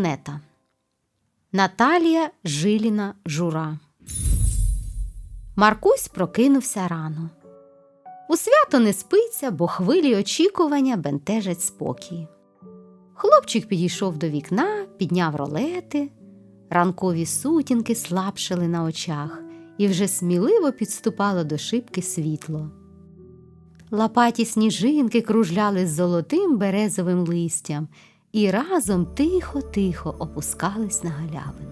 Монета Наталія Жиліна Жура. Маркусь прокинувся рано. У свято не спиться, бо хвилі очікування бентежать спокій. Хлопчик підійшов до вікна, підняв ролети, ранкові сутінки слабшили на очах, і вже сміливо підступало до шибки світло. Лопаті сніжинки кружляли з золотим березовим листям і разом тихо-тихо опускались на галявину.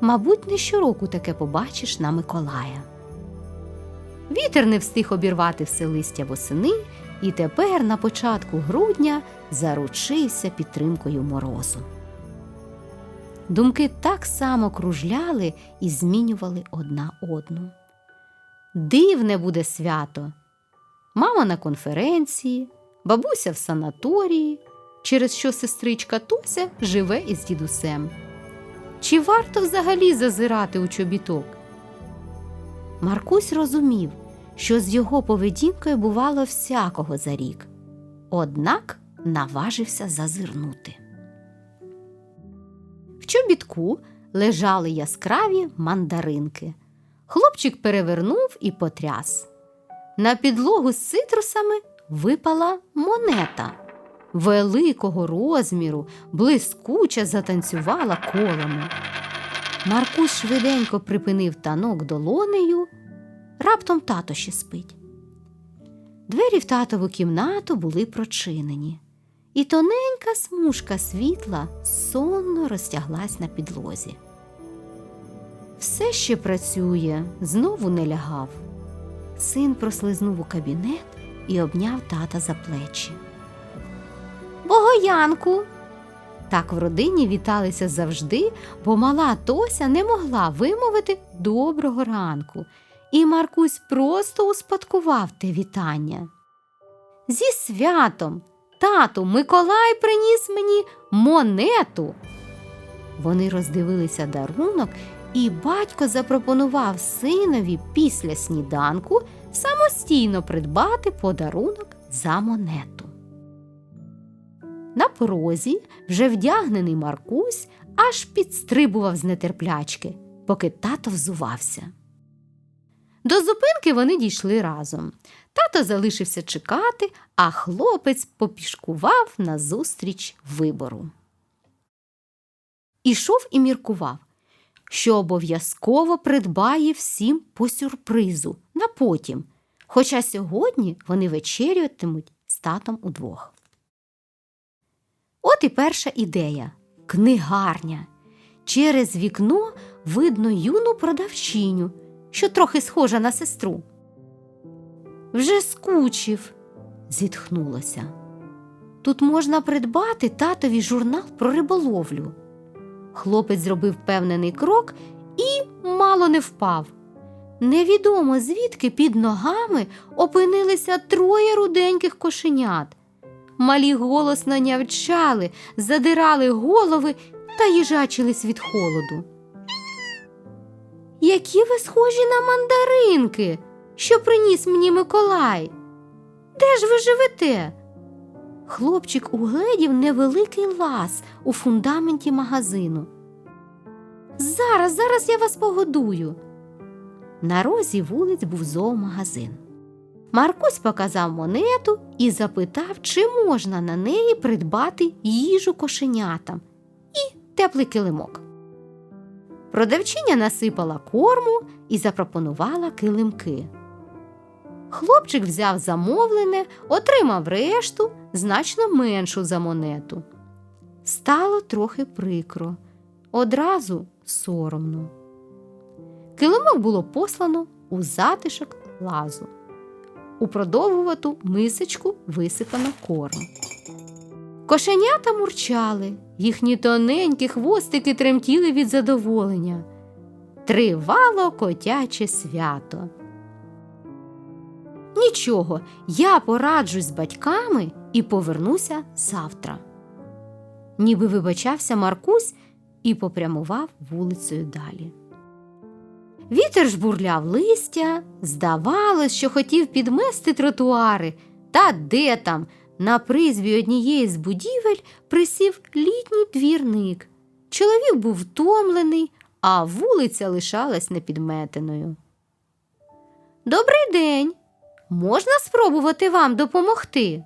Мабуть, не щороку таке побачиш на Миколая. Вітер не встиг обірвати все листя восени, і тепер, на початку грудня, заручився підтримкою морозу. Думки так само кружляли і змінювали одна одну. Дивне буде свято. Мама на конференції, бабуся в санаторії, через що сестричка Тося живе із дідусем. Чи варто взагалі зазирати у чобіток? Маркусь розумів, що з його поведінкою бувало всякого за рік, однак наважився зазирнути. В чобітку лежали яскраві мандаринки. Хлопчик перевернув і потряс. На підлогу з цитрусами випала монета. Великого розміру, блискуча затанцювала колами. Маркусь швиденько припинив танок долонею. Раптом тато ще спить. Двері в татову кімнату були прочинені, і тоненька смужка світла сонно розтяглась на підлозі. Все ще працює, знову не лягав. Син прослизнув у кабінет і обняв тата за плечі. Богоянку. Так в родині віталися завжди, бо мала Тося не могла вимовити доброго ранку, і Маркусь просто успадкував те вітання. Зі святом, тату, Миколай приніс мені монету. Вони роздивилися дарунок, і батько запропонував синові після сніданку самостійно придбати подарунок за монету. На порозі вже вдягнений Маркусь аж підстрибував з нетерплячки, поки тато взувався. До зупинки вони дійшли разом. Тато залишився чекати, а хлопець попішкував назустріч вибору. Ішов і міркував, що обов'язково придбає всім по сюрпризу на потім, хоча сьогодні вони вечерятимуть з татом удвох. От і перша ідея книгарня. Через вікно видно юну продавчиню, що трохи схожа на сестру. Вже скучив, зітхнулося. Тут можна придбати татові журнал про риболовлю. Хлопець зробив певнений крок і мало не впав. Невідомо звідки під ногами опинилися троє руденьких кошенят. Малі голосно нявчали, задирали голови та їжачились від холоду. Які ви схожі на мандаринки, що приніс мені Миколай? Де ж ви живете? Хлопчик угледів невеликий лаз у фундаменті магазину. Зараз, зараз я вас погодую. На розі вулиць був зоомагазин. Маркусь показав монету і запитав, чи можна на неї придбати їжу кошенятам і теплий килимок. Продавчиня насипала корму і запропонувала килимки. Хлопчик взяв замовлене, отримав решту, значно меншу за монету. Стало трохи прикро, одразу соромно. Килимок було послано у затишок лазу. У продовгувату мисочку висипано корм. Кошенята мурчали, їхні тоненькі хвостики тремтіли від задоволення. Тривало котяче свято. Нічого, я пораджусь з батьками і повернуся завтра. Ніби вибачався Маркусь і попрямував вулицею далі. Вітер жбурляв листя, здавалось, що хотів підмести тротуари, та де там На призві однієї з будівель присів літній двірник. Чоловік був втомлений, а вулиця лишалась непідметеною. Добрий день. Можна спробувати вам допомогти?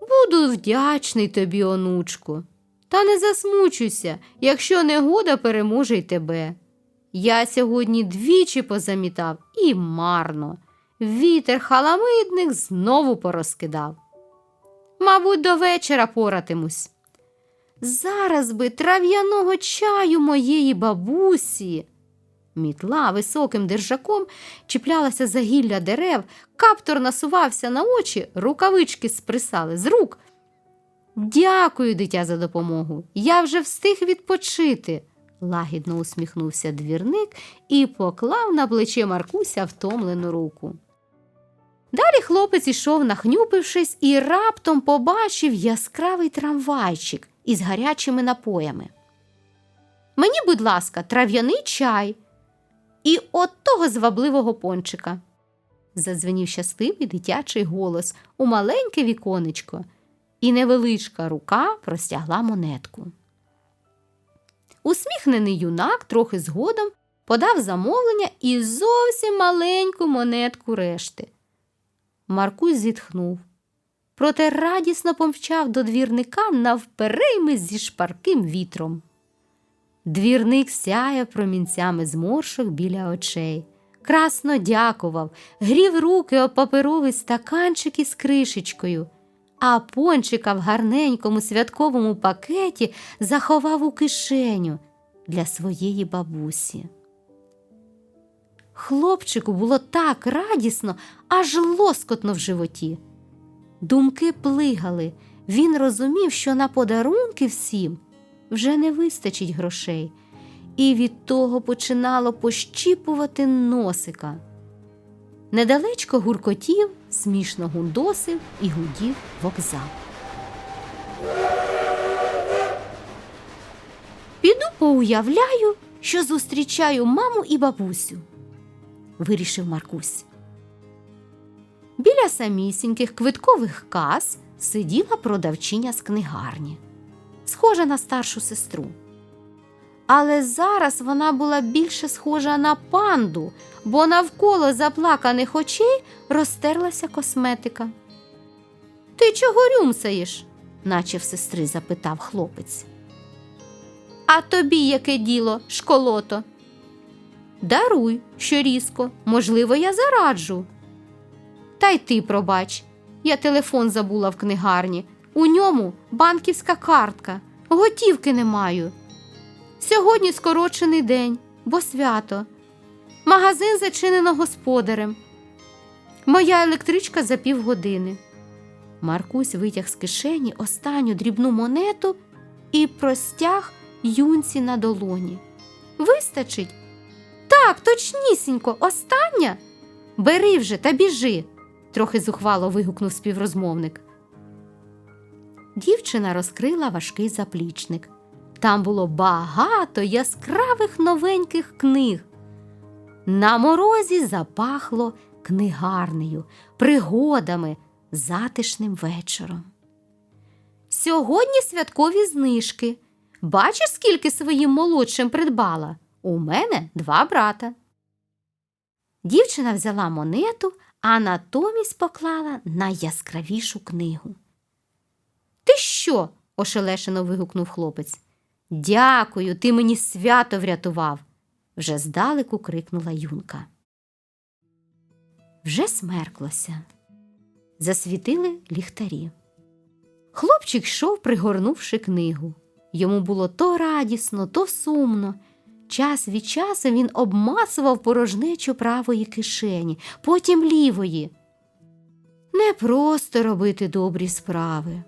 Буду вдячний тобі, онучку. Та не засмучуйся, якщо негода переможе й тебе. Я сьогодні двічі позамітав і марно. Вітер халамидник знову порозкидав. Мабуть, до вечора поратимусь. Зараз би трав'яного чаю моєї бабусі. Мітла високим держаком чіплялася за гілля дерев, каптор насувався на очі, рукавички сприсали з рук. Дякую, дитя, за допомогу. Я вже встиг відпочити, лагідно усміхнувся двірник і поклав на плече Маркуся втомлену руку. Далі хлопець ішов, нахнюпившись, і раптом побачив яскравий трамвайчик із гарячими напоями. Мені, будь ласка, трав'яний чай і от того звабливого пончика. Задзвенів щасливий дитячий голос у маленьке віконечко, і невеличка рука простягла монетку. Усміхнений юнак трохи згодом подав замовлення і зовсім маленьку монетку решти. Маркусь зітхнув, проте радісно помчав до двірника навперейми зі шпарким вітром. Двірник сяяв промінцями зморшок біля очей. Красно дякував, грів руки об паперовий стаканчик із кришечкою, а пончика в гарненькому святковому пакеті заховав у кишеню для своєї бабусі. Хлопчику було так радісно, аж лоскотно в животі. Думки плигали. Він розумів, що на подарунки всім вже не вистачить грошей, і від того починало пощіпувати носика. Недалечко гуркотів, смішно гундосив і гудів вокзал. Піду поуявляю, що зустрічаю маму і бабусю, вирішив Маркусь. Біля самісіньких квиткових кас сиділа продавчиня з книгарні, схожа на старшу сестру. Але зараз вона була більше схожа на панду, бо навколо заплаканих очей розтерлася косметика. Ти чого рюмсаєш? наче в сестри запитав хлопець. А тобі яке діло, школото? Даруй, що різко, можливо, я зараджу. Та й ти пробач, я телефон забула в книгарні. У ньому банківська картка, готівки не маю. Сьогодні скорочений день, бо свято. Магазин зачинено господарем. Моя електричка за півгодини. Маркусь витяг з кишені останню дрібну монету і простяг юнці на долоні. Вистачить? Так, точнісінько, остання. Бери вже та біжи, трохи зухвало вигукнув співрозмовник. Дівчина розкрила важкий заплічник. Там було багато яскравих новеньких книг. На морозі запахло книгарнею, пригодами, затишним вечором. Сьогодні святкові знижки. Бачиш, скільки своїм молодшим придбала? У мене два брата. Дівчина взяла монету, а натомість поклала найяскравішу книгу. Ти що? ошелешено вигукнув хлопець. Дякую, ти мені свято врятував, вже здалеку крикнула юнка. Вже смерклося. Засвітили ліхтарі. Хлопчик йшов, пригорнувши книгу. Йому було то радісно, то сумно. Час від часу він обмацував порожнечу правої кишені, потім лівої. Не просто робити добрі справи.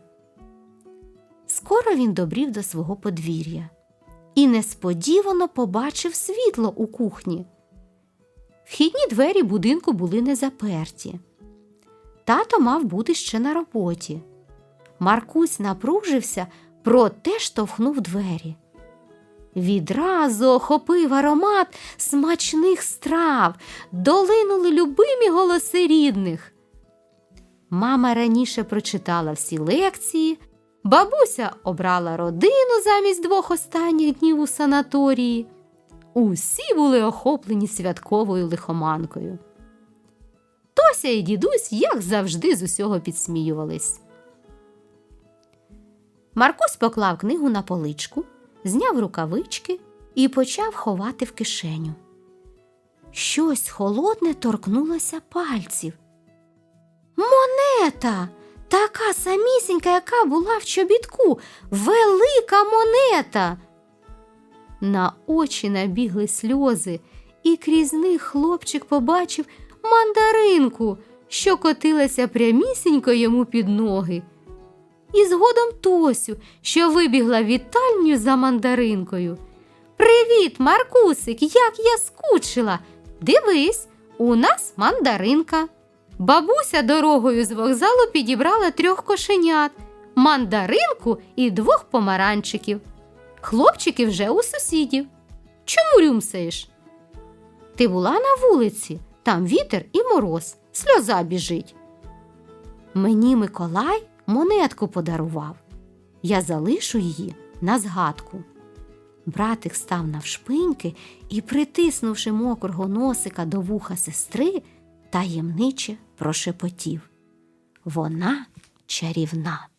Скоро він добрів до свого подвір'я і несподівано побачив світло у кухні. Вхідні двері будинку були не заперті. Тато мав бути ще на роботі. Маркусь напружився, проте штовхнув двері. Відразу охопив аромат смачних страв, долинули любимі голоси рідних. Мама раніше прочитала всі лекції, бабуся обрала родину замість двох останніх днів у санаторії. Усі були охоплені святковою лихоманкою. Тося і дідусь, як завжди, з усього підсміювались. Маркусь поклав книгу на поличку, зняв рукавички і почав ховати в кишеню. Щось холодне торкнулося пальців. Монета! Така самісінька, яка була в чобітку, велика монета. На очі набігли сльози, і крізь них хлопчик побачив мандаринку, що котилася прямісінько йому під ноги. І згодом Тосю, що вибігла вітальню за мандаринкою. Привіт, Маркусик, як я скучила. Дивись, у нас мандаринка. Бабуся дорогою з вокзалу підібрала трьох кошенят, мандаринку і двох помаранчиків. Хлопчики вже у сусідів. Чому рюмсаєш? Ти була на вулиці, там вітер і мороз, сльоза біжить. Мені Миколай монетку подарував. Я залишу її на згадку. Братик став навшпиньки і, притиснувши мокрого носика до вуха сестри, таємниче прошепотів. Вона чарівна.